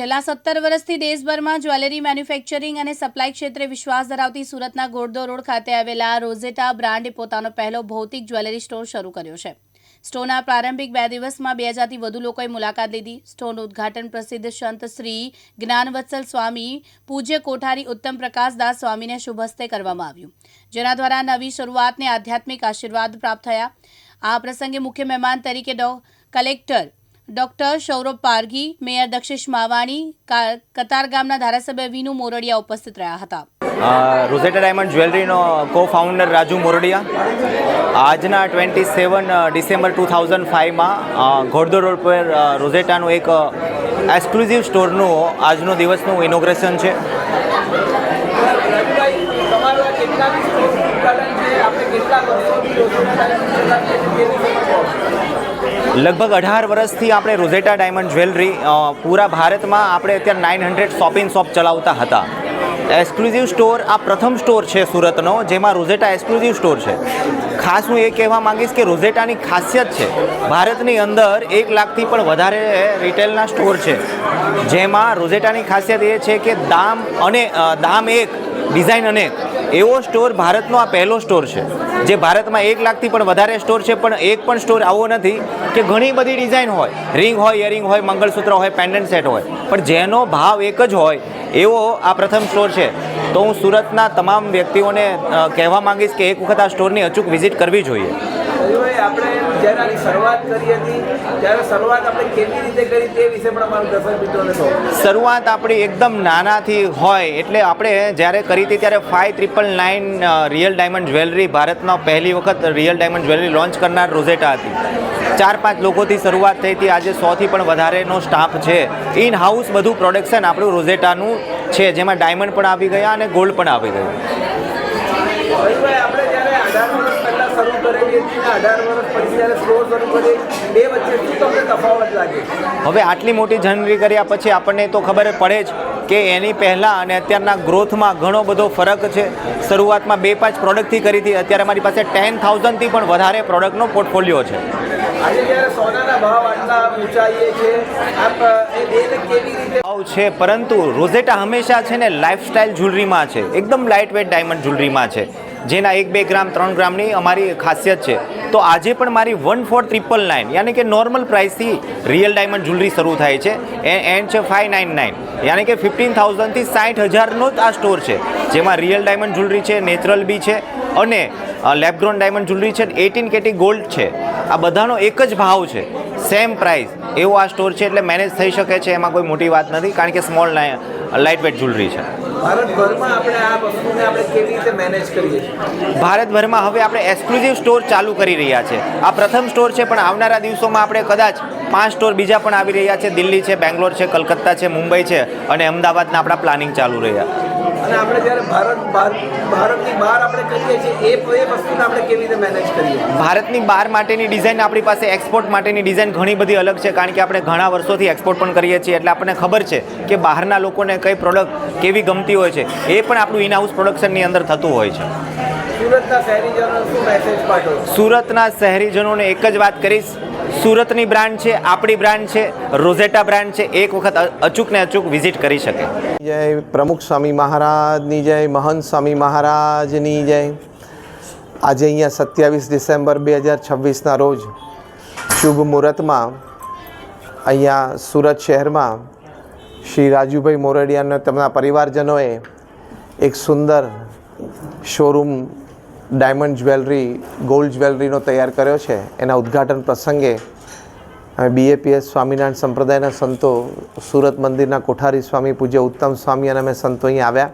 છેલ્લા સત્તર વર્ષથી દેશભરમાં જ્વેલરી મેન્યુફેક્ચરિંગ અને સપ્લાય ક્ષેત્રે વિશ્વાસ ધરાવતી સુરતના ગોળદો રોડ ખાતે આવેલા રોઝેટા બ્રાન્ડે પોતાનો પહેલો ભૌતિક જ્વેલરી સ્ટોર શરૂ કર્યો છે. સ્ટોરના પ્રારંભિક બે દિવસમાં બે હજારથી વધુ લોકોએ મુલાકાત લીધી. સ્ટોરનું ઉદ્ઘાટન પ્રસિદ્ધ સંત શ્રી જ્ઞાનવત્સલ સ્વામી, પૂજ્ય કોઠારી ઉત્તમ પ્રકાશદાસ સ્વામીને શુભ કરવામાં આવ્યું. જેના દ્વારા નવી શરૂઆતને આધ્યાત્મિક આશીર્વાદ પ્રાપ્ત થયા. આ પ્રસંગે મુખ્ય મહેમાન તરીકે ડો, collector doctor Saurabh Parghi, mayor Dakshesh Mavani, કા- કતારગામના ધારાસભ્ય વિનુ મોરડિયા ઉપસ્થિત રહ્યા હતા. રોઝેટા ડાયમંડ જ્વેલરીનો કો ફાઉન્ડર રાજુ મોરડિયા. આજના twenty seven December two thousand ફાઇવમાં Ghoddod road પર રોઝેટાનું એક એક્સક્લુઝિવ સ્ટોરનું આજનો દિવસનું ઇનોગ્રેશન છે. લગભગ અઢાર વર્ષથી આપણે રોઝેટા ડાયમંડ જ્વેલરી પૂરા ભારતમાં આપણે અત્યારે નાઇન હંડ્રેડ શોપિંગ શોપ ચલાવતા હતા. એક્સક્લુઝિવ સ્ટોર આ પ્રથમ સ્ટોર છે સુરતનો, જેમાં રોઝેટા એક્સક્લુઝિવ સ્ટોર છે. ખાસ હું એ કહેવા માંગીશ કે રોઝેટાની ખાસિયત છે, ભારતની અંદર એક લાખથી પણ વધારે રિટેલના સ્ટોર છે. જેમાં રોઝેટાની ખાસિયત એ છે કે દામ અને દામ એક ડિઝાઇન અનેક એવો સ્ટોર ભારતનો આ પહેલો સ્ટોર છે, જે ભારતમાં એક લાખથી પણ વધારે સ્ટોર છે, પણ એક પણ સ્ટોર આવો નથી કે ઘણી બધી ડિઝાઇન હોય, રિંગ હોય ઇયરિંગ હોય, મંગળસૂત્ર હોય, પેન્ડન્ટ સેટ હોય, પણ જેનો ભાવ એક જ હોય, એવો આ પ્રથમ સ્ટોર છે. તો હું સુરતના તમામ વ્યક્તિઓને કહેવા માંગીશ કે એક વખત આ સ્ટોરની અચૂક વિઝિટ કરવી જોઈએ. રાજુભાઈ આપણે જ્યારે આની શરૂઆત કરી હતી ત્યારે શરૂઆત આપણે કેવી રીતે કરી તે વિશે પણ અમારું દર્શક મિત્રોને કહો. શરૂઆત આપણી એકદમ નાનાથી હોય એટલે આપણે જ્યારે કરી હતી ત્યારે five triple nine real diamond jewellery ભારતમાં પહેલી વખત રિયલ ડાયમંડ જ્વેલરી લોન્ચ કરનાર રોઝેટા હતી. ચાર પાંચ લોકોથી શરૂઆત થઈ હતી આજે સોથી પણ વધારેનો સ્ટાફ છે. ઇન હાઉસ બધું પ્રોડક્શન આપણું રોઝેટાનું છે જેમાં ડાયમંડ પણ આવી ગયા અને ગોલ્ડ પણ આવી ગયું રાજુભાઈ આપણે જ્યારે અઢાર વર્ષ પહેલાં શરૂ હવે આટલી મોટી જનરી કર્યા પછી આપણને તો ખબર પડે જ કે એની પહેલાં અને અત્યારના ગ્રોથમાં ઘણો બધો ફરક છે. શરૂઆતમાં બે પાંચ પ્રોડક્ટથી કરી હતી. અત્યારે મારી પાસે ટેન થાઉઝન્ડથી પણ વધારે પ્રોડક્ટનો પોર્ટફોલિયો છે. ભાવ છે પરંતુ રોઝેટા હંમેશા છે ને લાઇફસ્ટાઇલ જ્વેલરીમાં છે. એકદમ લાઇટ વેટ ડાયમંડ જ્વેલરીમાં છે. જેના એક, બે ગ્રામ, ત્રણ ગ્રામની અમારી ખાસિયત છે. તો આજે પણ મારી વન ફોર ટ્રિપલ નાઇન યાની કે નોર્મલ પ્રાઇસથી રિયલ ડાયમંડ જ્વેલરી શરૂ થાય છે. એ એન્ડ છે ફાઇવ નાઇન નાઇન યાની કે ફિફ્ટીન થાઉઝન્ડથી સાઠ હજારનો જ આ સ્ટોર છે. જેમાં રિયલ ડાયમંડ જ્વેલરી છે નેચરલ બી છે, અને લેબગ્રોન ડાયમંડ જ્વેલરી છે એટીન કેટી ગોલ્ડ છે. આ બધાનો એક જ ભાવ છે. સેમ પ્રાઇસ એવો આ સ્ટોર છે એટલે મેનેજ થઈ શકે છે એમાં કોઈ મોટી વાત નથી કારણ કે સ્મોલ લાઇટ વેટ જ્વેલરી છે. ભારતભરમાં આપણે આ વસ્તુને આપણે કેવી રીતે મેનેજ કરીએ ભારતભરમાં હવે આપણે એક્સક્લુઝિવ સ્ટોર ચાલુ કરી રહ્યા છે. આ પ્રથમ સ્ટોર છે પણ આવનારા દિવસોમાં આપણે કદાચ પાંચ સ્ટોર બીજા પણ આવી રહ્યા છે. દિલ્હી છે બેંગ્લોર છે કલકત્તા છે મુંબઈ છે અને અમદાવાદના આપણા પ્લાનિંગ ચાલુ રહ્યા. અને આપણે જ્યારે ભારત બહાર ભારતની બહાર આપણે કરીએ છીએ એ એ વસ્તુને આપણે કેવી રીતે મેનેજ કરીએ? ભારતની બહાર માટેની ડિઝાઇન આપણી પાસે એક્સપોર્ટ માટેની ડિઝાઇન ઘણી બધી અલગ છે કારણ કે આપણે ઘણા વર્ષોથી એક્સપોર્ટ પણ કરીએ છીએ. એટલે આપણને ખબર છે કે બહારના લોકોને કઈ પ્રોડક્ટ કેવી ગમતી હોય છે એ પણ આપણું ઇનહાઉસ પ્રોડક્શનની અંદર થતું હોય છે. સુરતના શહેરીજનો શું મેસેજ પાઠવો? સુરતના શહેરીજનોને એક જ વાત કરીશ સુરતની બ્રાન્ડ છે, આપણી બ્રાન્ડ છે, રોઝેટા બ્રાન્ડ છે, એક વખત અચૂકને અચૂક વિઝિટ કરી શકે. જય પ્રમુખ સ્વામી મહારાજની જય, મહંત સ્વામી મહારાજની જય. આજે અહીંયા સત્યાવીસ ડિસેમ્બર બે હજાર છવ્વીસના રોજ શુભ મુહૂર્તમાં અહીંયા સુરત શહેરમાં શ્રી રાજુભાઈ મોરડિયાના તેમના પરિવારજનોએ એક સુંદર શોરૂમ ડાયમંડ જ્વેલરી, ગોલ્ડ જ્વેલરીનો તૈયાર કર્યો છે. એના ઉદ્ઘાટન પ્રસંગે અમે બીએપીએસ સ્વામિનારાયણ સંપ્રદાયના સંતો, સુરત મંદિરના કોઠારી સ્વામી, પૂજ્ય ઉત્તમ સ્વામી અને અમે સંતો અહીં આવ્યા.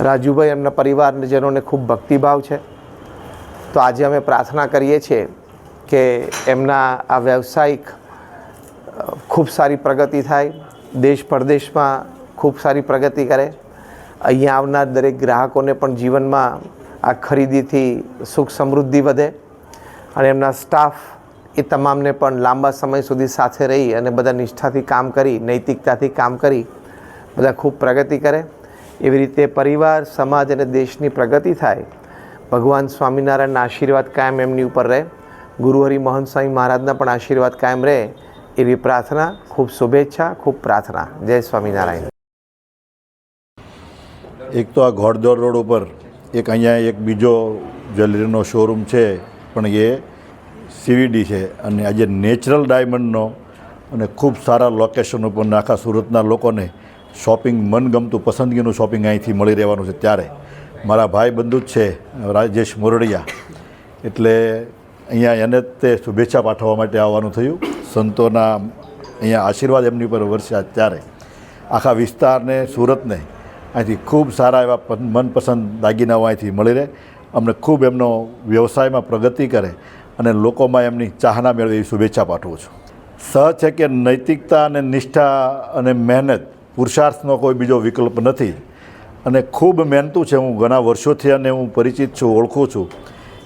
રાજુભાઈ એમના પરિવારજનોને ખૂબ ભક્તિભાવ છે. તો આજે અમે પ્રાર્થના કરીએ છીએ કે એમના આ વ્યવસાયિક ખૂબ સારી પ્રગતિ થાય. દેશ પરદેશમાં ખૂબ સારી પ્રગતિ કરે. અહીંયા આવનાર દરેક ગ્રાહકોને પણ જીવનમાં આ ખરીદીથી સુખ સમૃદ્ધિ વધે અને એમના સ્ટાફ એ તમામને પણ લાંબા સમય સુધી સાથે રહી અને બધા નિષ્ઠાથી કામ કરી, નૈતિકતાથી કામ કરી, બધા ખૂબ પ્રગતિ કરે. એવી રીતે પરિવાર, સમાજ અને દેશની પ્રગતિ થાય. ભગવાન સ્વામિનારાયણના આશીર્વાદ કાયમ એમની ઉપર રહે. ગુરુહરિ મોહન સ્વામી મહારાજના પણ આશીર્વાદ કાયમ રહે. એવી પ્રાર્થના, ખૂબ શુભેચ્છા, ખૂબ પ્રાર્થના. જય સ્વામિનારાયણ. એક તો આ ઘોડદોડ રોડ ઉપર એક અહીંયા એક બીજો જ્વેલરીનો શોરૂમ છે, પણ એ સીવીડી છે અને આજે નેચરલ ડાયમંડનો અને ખૂબ સારા લોકેશન ઉપર આખા સુરતના લોકોને શોપિંગ મનગમતું પસંદગીનું શોપિંગ અહીંથી મળી રહેવાનું છે ત્યારે. મારા ભાઈ બંધુ જ છે, રાજેશ મોરડિયા. એટલે અહીંયા એને તે શુભેચ્છા પાઠવવા માટે આવવાનું થયું. સંતોના અહીંયા આશીર્વાદ એમની પર વરસ્યા ત્યારે. આખા વિસ્તારને, સુરતને અહીંથી ખૂબ સારા એવા મનપસંદ દાગીનાઓ અહીંથી મળી રહે. અમને ખૂબ એમનો વ્યવસાયમાં પ્રગતિ કરે અને લોકોમાં એમની ચાહના મેળવે એવી શુભેચ્છા પાઠવું છું. સહ છે કે નૈતિકતા અને નિષ્ઠા અને મહેનત પુરુષાર્થનો કોઈ બીજો વિકલ્પ નથી. અને ખૂબ મહેનતું છે. હું ઘણા વર્ષોથી અને હું પરિચિત છું, ઓળખું છું.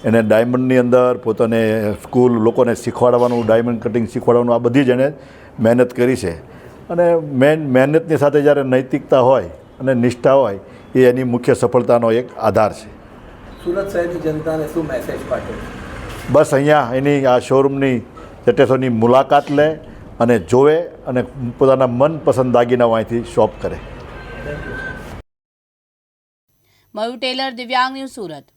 એને ડાયમંડની અંદર પોતાને સ્કૂલ લોકોને શીખવાડવાનું, ડાયમંડ કટિંગ શીખવાડવાનું આ બધી જ એણે મહેનત કરી છે. અને મેન, મહેનતની સાથે જ્યારે નૈતિકતા હોય અને નિષ્ઠા હોય એ એની મુખ્ય સફળતાનો એક આધાર છે. સુરત શહેરની જનતાને શું મેસેજ પાઠવે બસ અહીંયા એની આ શોરૂમની જટેસોની મુલાકાત લે અને જોવે અને પોતાના મનપસંદ દાગીનાઓ અહીંથી શોપ કરે. મયુ ટેલર દિવ્યાંગ ન્યૂઝ સુરત.